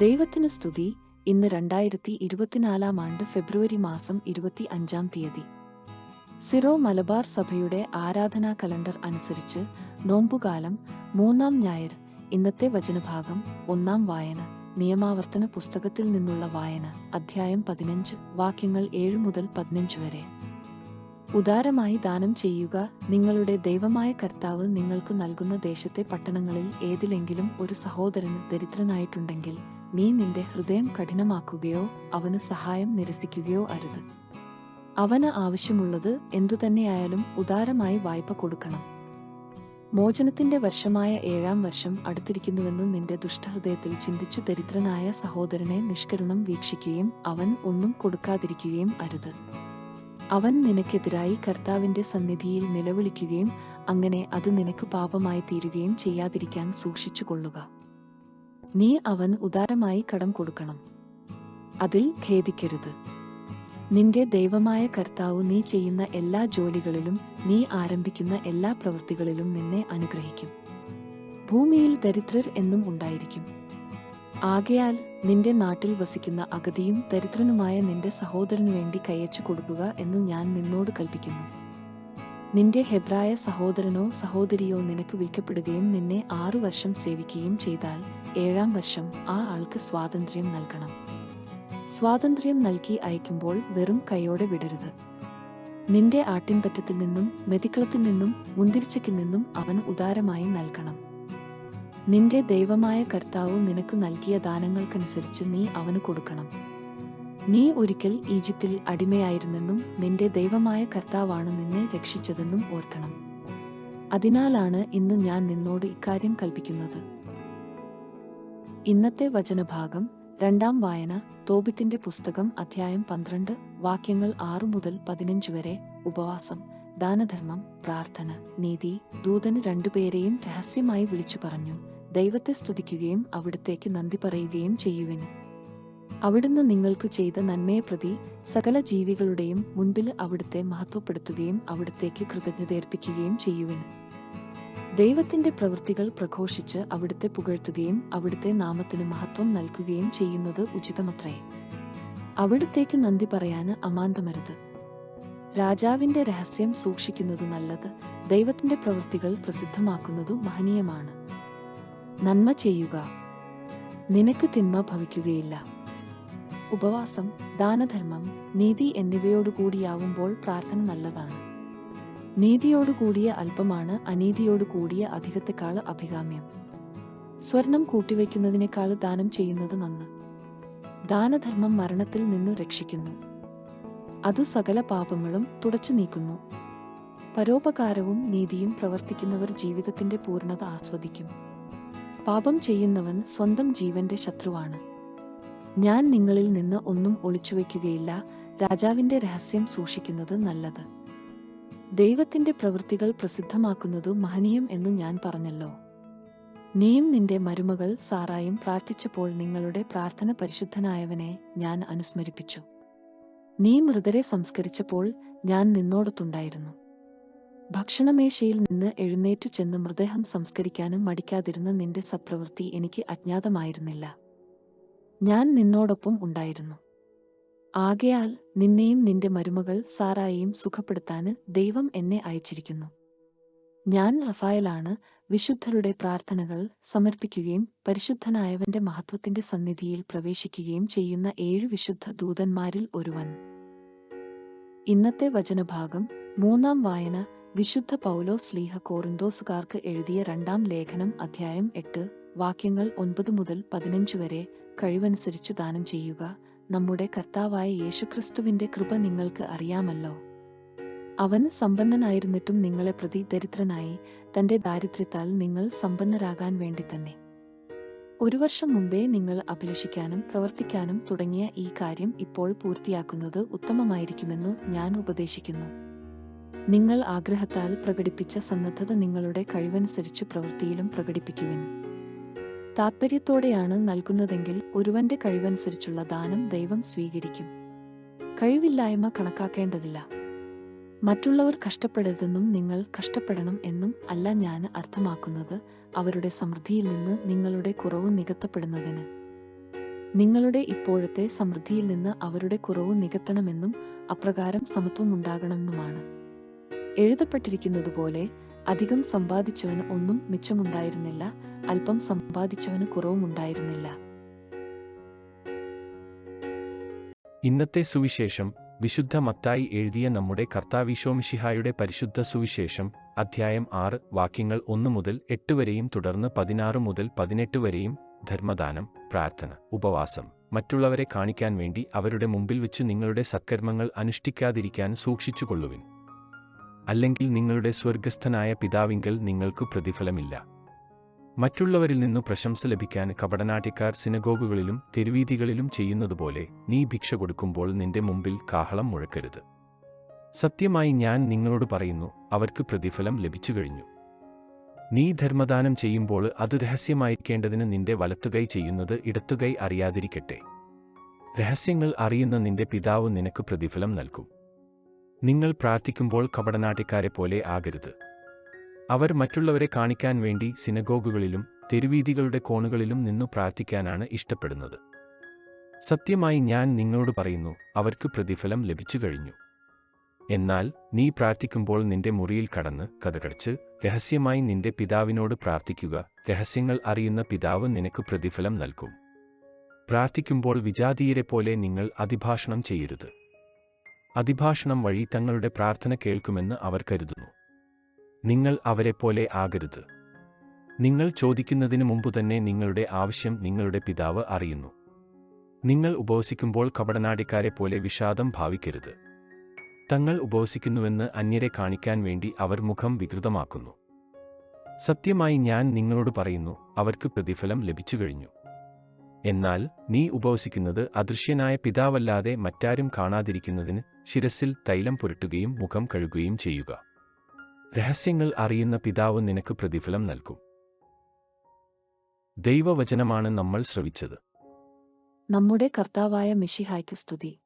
ദൈവത്തിന് സ്തുതി. ഇന്ന് രണ്ടായിരത്തി ഇരുപത്തിനാലാം ആണ്ട് ഫെബ്രുവരി മാസം ഇരുപത്തി അഞ്ചാം തീയതി. സിറോ മലബാർ സഭയുടെ ആരാധനാ കലണ്ടർ അനുസരിച്ച് നോമ്പുകാലം മൂന്നാം ഞായർ ഇന്നത്തെ വചനഭാഗം ഒന്നാം വായന നിയമാവർത്തന പുസ്തകത്തിൽ നിന്നുള്ള വായന അധ്യായം പതിനഞ്ച് വാക്യങ്ങൾ ഏഴ് മുതൽ പതിനഞ്ച് വരെ. ഉദാരമായി ദാനം ചെയ്യുക നിങ്ങളുടെ ദൈവമായ കർത്താവ് നിങ്ങൾക്ക് നൽകുന്ന ദേശത്തെ പട്ടണങ്ങളിൽ ഏതിലെങ്കിലും ഒരു സഹോദരന് ദരിദ്രനായിട്ടുണ്ടെങ്കിൽ നീ നിന്റെ ഹൃദയം കഠിനമാക്കുകയോ അവന് സഹായം നിരസിക്കുകയോ അരുത്. അവന് ആവശ്യമുള്ളത് എന്തുതന്നെയായാലും ഉദാരമായി വായ്പ കൊടുക്കണം. മോചനത്തിന്റെ വർഷമായ ഏഴാം വർഷം അടുത്തിരിക്കുന്നുവെന്ന് നിന്റെ ദുഷ്ടഹൃദയത്തിൽ ചിന്തിച്ചു ദരിദ്രനായ സഹോദരനെ നിഷ്കരുണം വീക്ഷിക്കുകയും അവൻ ഒന്നും കൊടുക്കാതിരിക്കുകയും അരുത്. അവൻ നിനക്കെതിരായി കർത്താവിന്റെ സന്നിധിയിൽ നിലവിളിക്കുകയും അങ്ങനെ അത് നിനക്ക് പാപമായി തീരുകയും ചെയ്യാതിരിക്കാൻ സൂക്ഷിച്ചുകൊള്ളുക. നീ അവൻ ഉദാരമായി കടം കൊടുക്കണം. അതിൽ ഖേദിക്കരുത്. നിന്റെ ദൈവമായ കർത്താവ് നീ ചെയ്യുന്ന എല്ലാ ജോലികളിലും നീ ആരംഭിക്കുന്ന എല്ലാ പ്രവൃത്തികളിലും നിന്നെ അനുഗ്രഹിക്കും. ഭൂമിയിൽ ദരിദ്രർ എന്നും ഉണ്ടായിരിക്കും. ആകയാൽ നിന്റെ നാട്ടിൽ വസിക്കുന്ന അഗതിയും ദരിദ്രനുമായ നിന്റെ സഹോദരനു വേണ്ടി കയച്ചു കൊടുക്കുക എന്ന് ഞാൻ നിന്നോട് കൽപ്പിക്കുന്നു. നിന്റെ ഹെബ്രായ സഹോദരനോ സഹോദരിയോ നിനക്ക് വിൽക്കപ്പെടുകയും നിന്നെ ആറു വർഷം സേവിക്കുകയും ചെയ്താൽ ഏഴാം വർഷം ആ ആൾക്ക് സ്വാതന്ത്ര്യം നൽകണം. സ്വാതന്ത്ര്യം നൽകി അയക്കുമ്പോൾ വെറും കൈയോടെ വിടരുത്. നിന്റെ ആട്ടിൻപറ്റത്തിൽ നിന്നും മെതിക്കളത്തിൽ നിന്നും മുന്തിരിച്ചയ്ക്കിൽ നിന്നും അവൻ ഉദാരമായി നൽകണം. നിന്റെ ദൈവമായ കർത്താവ് നിനക്ക് നൽകിയ ദാനങ്ങൾക്കനുസരിച്ച് നീ അവന് കൊടുക്കണം. നീ ഒരിക്കൽ ഈജിപ്തിൽ അടിമയായിരുന്നെന്നും നിന്റെ ദൈവമായ കർത്താവാണ് നിന്നെ രക്ഷിച്ചതെന്നും ഓർക്കണം. അതിനാലാണ് ഇന്ന് ഞാൻ നിന്നോട് ഇക്കാര്യം കൽപ്പിക്കുന്നത്. ഇന്നത്തെ വചനഭാഗം രണ്ടാം വായന തോബിത്തിന്റെ പുസ്തകം അധ്യായം പന്ത്രണ്ട് വാക്യങ്ങൾ ആറു മുതൽ പതിനഞ്ച് വരെ ഉപവാസം ദാനധർമ്മം പ്രാർത്ഥന നീതി ദൂതന് രണ്ടുപേരെയും രഹസ്യമായി വിളിച്ചു പറഞ്ഞു ദൈവത്തെ സ്തുതിക്കുകയും അവിടത്തേക്ക് നന്ദി പറയുകയും ചെയ്യുവിന് അവിടുന്ന് നിങ്ങൾക്ക് ചെയ്ത നന്മയെ പ്രതി സകല ജീവികളുടെയും മുൻപിൽ അവിടുത്തെ മഹത്വപ്പെടുത്തുകയും അവിടത്തേക്ക് കൃതജ്ഞതയർപ്പിക്കുകയും ചെയ്യുവിന് ദൈവത്തിന്റെ പ്രവൃത്തികൾ പ്രഘോഷിച്ച് അവിടുത്തെ പുകഴ്ത്തുകയും അവിടുത്തെ നാമത്തിന് മഹത്വം നൽകുകയും ചെയ്യുന്നത് ഉചിതമത്രേ. അവിടുത്തേക്ക് നന്ദി പറയാന് അമാന്തമരുത്. രാജാവിന്റെ രഹസ്യം സൂക്ഷിക്കുന്നത് നല്ലത് ദൈവത്തിന്റെ പ്രവൃത്തികൾ പ്രസിദ്ധമാക്കുന്നതു മഹനീയമാണ്. നന്മ ചെയ്യുക. നിനക്ക് തിന്മ ഭവിക്കുകയില്ല. ഉപവാസം ദാനധർമ്മം നീതി എന്നിവയോടുകൂടിയാവുമ്പോൾ പ്രാർത്ഥന നല്ലതാണ്. നീതിയോടുകൂടിയ അല്പമാണ് അനീതിയോടു കൂടിയ അധികത്തെക്കാൾ അഭികാമ്യം. സ്വർണം കൂട്ടിവയ്ക്കുന്നതിനേക്കാൾ ദാനം ചെയ്യുന്നത് നന്ന്. ദാനധർമ്മം മരണത്തിൽ നിന്നു രക്ഷിക്കുന്നു. അതു സകല പാപങ്ങളും തുടച്ചു നീക്കുന്നു. പരോപകാരവും നീതിയും പ്രവർത്തിക്കുന്നവർ ജീവിതത്തിന്റെ പൂർണത ആസ്വദിക്കും. പാപം ചെയ്യുന്നവൻ സ്വന്തം ജീവന്റെ ശത്രുവാണ്. ഞാൻ നിങ്ങളിൽ നിന്ന് ഒന്നും ഒളിച്ചുവെക്കുകയില്ല. രാജാവിന്റെ രഹസ്യം സൂക്ഷിക്കുന്നത് നല്ലത്. ദൈവത്തിന്റെ പ്രവൃത്തികൾ പ്രസിദ്ധമാക്കുന്നതു മഹനീയം എന്ന് ഞാൻ പറഞ്ഞല്ലോ. നീയും നിന്റെ മരുമകൾ സാറായും പ്രാർത്ഥിച്ചപ്പോൾ നിങ്ങളുടെ പ്രാർത്ഥന പരിശുദ്ധനായവനെ ഞാൻ അനുസ്മരിപ്പിച്ചു. നീ മൃതരെ സംസ്കരിച്ചപ്പോൾ ഞാൻ നിന്നോടത്തുണ്ടായിരുന്നു. ഭക്ഷണമേശയിൽ നിന്ന് എഴുന്നേറ്റു ചെന്ന് മൃതദേഹം സംസ്കരിക്കാനും മടിക്കാതിരുന്ന നിന്റെ സപ്രവൃത്തി എനിക്ക് അജ്ഞാതമായിരുന്നില്ല. ഞാൻ നിന്നോടൊപ്പം ഉണ്ടായിരുന്നു. ആകയാൽ നിന്നെയും നിന്റെ മരുമകൾ സാറായെയും സുഖപ്പെടുത്താന് ദൈവം എന്നെ അയച്ചിരിക്കുന്നു. ഞാൻ റഫായലാണ് വിശുദ്ധരുടെ പ്രാർത്ഥനകൾ സമർപ്പിക്കുകയും പരിശുദ്ധനായവന്റെ മഹത്വത്തിന്റെ സന്നിധിയിൽ പ്രവേശിക്കുകയും ചെയ്യുന്ന ഏഴ് വിശുദ്ധ ദൂതന്മാരിൽ ഒരുവൻ. ഇന്നത്തെ വചനഭാഗം മൂന്നാം വായന വിശുദ്ധ പൗലോ സ്ലീഹ കോറിന്തോസുകാർക്ക് എഴുതിയ രണ്ടാം ലേഖനം അധ്യായം എട്ട് വാക്യങ്ങൾ ഒൻപത് മുതൽ പതിനഞ്ച് വരെ കഴിവനുസരിച്ച് ദാനം ചെയ്യുക. നമ്മുടെ കർത്താവായ യേശുക്രിസ്തുവിന്റെ കൃപ നിങ്ങൾക്ക് അറിയാമല്ലോ. അവൻ സമ്പന്നനായിരുന്നിട്ടും നിങ്ങളെ പ്രതി ദരിദ്രനായി തന്റെ ദാരിദ്ര്യത്താൽ നിങ്ങൾ സമ്പന്നരാകാൻ വേണ്ടി തന്നെ. ഒരു വർഷം മുമ്പേ നിങ്ങൾ അഭിലഷിക്കാനും പ്രവർത്തിക്കാനും തുടങ്ങിയ ഈ കാര്യം ഇപ്പോൾ പൂർത്തിയാക്കുന്നത് ഉത്തമമായിരിക്കുമെന്നു ഞാൻ ഉപദേശിക്കുന്നു. നിങ്ങൾ ആഗ്രഹത്താൽ പ്രകടിപ്പിച്ച സന്നദ്ധത നിങ്ങളുടെ കഴിവനുസരിച്ച് പ്രവൃത്തിയിലും പ്രകടിപ്പിക്കുവിൻ. താത്പര്യത്തോടെയാണ് നൽകുന്നതെങ്കിൽ ഒരുവന്റെ കഴിവനുസരിച്ചുള്ള ദാനം ദൈവം സ്വീകരിക്കും. കഴിവില്ലായ്മ കണക്കാക്കേണ്ടതില്ല. മറ്റുള്ളവർ കഷ്ടപ്പെടരുതെന്നും നിങ്ങൾ കഷ്ടപ്പെടണം എന്നും അല്ല ഞാൻ അർത്ഥമാക്കുന്നത് അവരുടെ സമൃദ്ധിയിൽ നിന്ന് നിങ്ങളുടെ കുറവ് നികത്തപ്പെടുന്നതിന്. നിങ്ങളുടെ ഇപ്പോഴത്തെ സമൃദ്ധിയിൽ നിന്ന് അവരുടെ കുറവ് നികത്തണമെന്നും അപ്രകാരം സമത്വമുണ്ടാകണമെന്നുമാണ്. എഴുതപ്പെട്ടിരിക്കുന്നതുപോലെ അധികം സമ്പാദിച്ചവന് ഒന്നും മിച്ചമുണ്ടായിരുന്നില്ല അല്പം സമ്പാദിച്ചവന് കുറവുമുണ്ടായിരുന്നില്ല. ഇന്നത്തെ സുവിശേഷം വിശുദ്ധ മത്തായി എഴുതിയ നമ്മുടെ കർത്താവിശോമിഷിഹായുടെ പരിശുദ്ധ സുവിശേഷം അധ്യായം ആറ് വാക്യങ്ങൾ ഒന്ന് മുതൽ എട്ട് വരെയും തുടർന്ന് പതിനാറ് മുതൽ പതിനെട്ട് വരെയും ധർമ്മദാനം പ്രാർത്ഥന ഉപവാസം. മറ്റുള്ളവരെ കാണിക്കാൻ വേണ്ടി അവരുടെ മുമ്പിൽ വെച്ച് നിങ്ങളുടെ സത്കർമ്മങ്ങൾ അനുഷ്ഠിക്കാതിരിക്കാൻ സൂക്ഷിച്ചുകൊള്ളുവിൻ. അല്ലെങ്കിൽ നിങ്ങളുടെ സ്വർഗസ്ഥനായ പിതാവിങ്കൽ നിങ്ങൾക്ക് പ്രതിഫലമില്ല. മറ്റുള്ളവരിൽ നിന്നു പ്രശംസ ലഭിക്കാൻ കപടനാട്യക്കാർ സിനഗോഗുകളിലും തെരുവീതികളിലും ചെയ്യുന്നതുപോലെ നീ ഭിക്ഷ കൊടുക്കുമ്പോൾ നിന്റെ മുമ്പിൽ കാഹളം മുഴക്കരുത്. സത്യമായി ഞാൻ നിങ്ങളോട് പറയുന്നു അവർക്ക് പ്രതിഫലം ലഭിച്ചു കഴിഞ്ഞു. നീ ധർമ്മദാനം ചെയ്യുമ്പോൾ അത് രഹസ്യമായിരിക്കേണ്ടതിന് നിന്റെ വലത്തുകൈ ചെയ്യുന്നത് ഇടത്തുകൈ അറിയാതിരിക്കട്ടെ. രഹസ്യങ്ങൾ അറിയുന്ന നിന്റെ പിതാവ് നിനക്ക് പ്രതിഫലം നൽകും. നിങ്ങൾ പ്രാർത്ഥിക്കുമ്പോൾ കപടനാട്യക്കാരെ പോലെ ആകരുത്. അവർ മറ്റുള്ളവരെ കാണിക്കാൻ വേണ്ടി സിനഗോഗുകളിലും തെരുവീതികളുടെ കോണുകളിലും നിന്നു പ്രാർത്ഥിക്കാനാണ് ഇഷ്ടപ്പെടുന്നത്. സത്യമായി ഞാൻ നിങ്ങളോട് പറയുന്നു അവർക്ക് പ്രതിഫലം ലഭിച്ചു കഴിഞ്ഞു. എന്നാൽ നീ പ്രാർത്ഥിക്കുമ്പോൾ നിന്റെ മുറിയിൽ കടന്ന് കഥകടച്ച് രഹസ്യമായി നിന്റെ പിതാവിനോട് പ്രാർത്ഥിക്കുക രഹസ്യങ്ങൾ അറിയുന്ന പിതാവ് നിനക്ക് പ്രതിഫലം നൽകും. പ്രാർത്ഥിക്കുമ്പോൾ വിജാതീയരെ പോലെ നിങ്ങൾ അതിഭാഷണം ചെയ്യരുത്. അതിഭാഷണം വഴി തങ്ങളുടെ പ്രാർത്ഥന കേൾക്കുമെന്ന് അവർ കരുതുന്നു. നിങ്ങൾ അവരെപ്പോലെ ആകരുത്. നിങ്ങൾ ചോദിക്കുന്നതിന് മുമ്പ് തന്നെ നിങ്ങളുടെ ആവശ്യം നിങ്ങളുടെ പിതാവ് അറിയുന്നു. നിങ്ങൾ ഉപവസിക്കുമ്പോൾ കപടനാടിക്കാരെ പോലെ വിഷാദം ഭാവിക്കരുത്. തങ്ങൾ ഉപവസിക്കുന്നുവെന്ന് അന്യരെ കാണിക്കാൻ വേണ്ടി അവർ മുഖം വികൃതമാക്കുന്നു. സത്യമായി ഞാൻ നിങ്ങളോട് പറയുന്നു അവർക്ക് പ്രതിഫലം ലഭിച്ചു കഴിഞ്ഞു. എന്നാൽ നീ ഉപവസിക്കുന്നത് അദൃശ്യനായ പിതാവല്ലാതെ മറ്റാരും കാണാതിരിക്കുന്നതിന് ശിരസിൽ തൈലം പുരട്ടുകയും മുഖം കഴുകുകയും ചെയ്യുക. രഹസ്യങ്ങൾ അറിയുന്ന പിതാവ് നിനക്ക് പ്രതിഫലം നൽകും. ദൈവവചനമാണ് നമ്മൾ ശ്രവിച്ചത്. നമ്മുടെ കർത്താവായ മിഷിഹായ്ക്ക് സ്തുതി.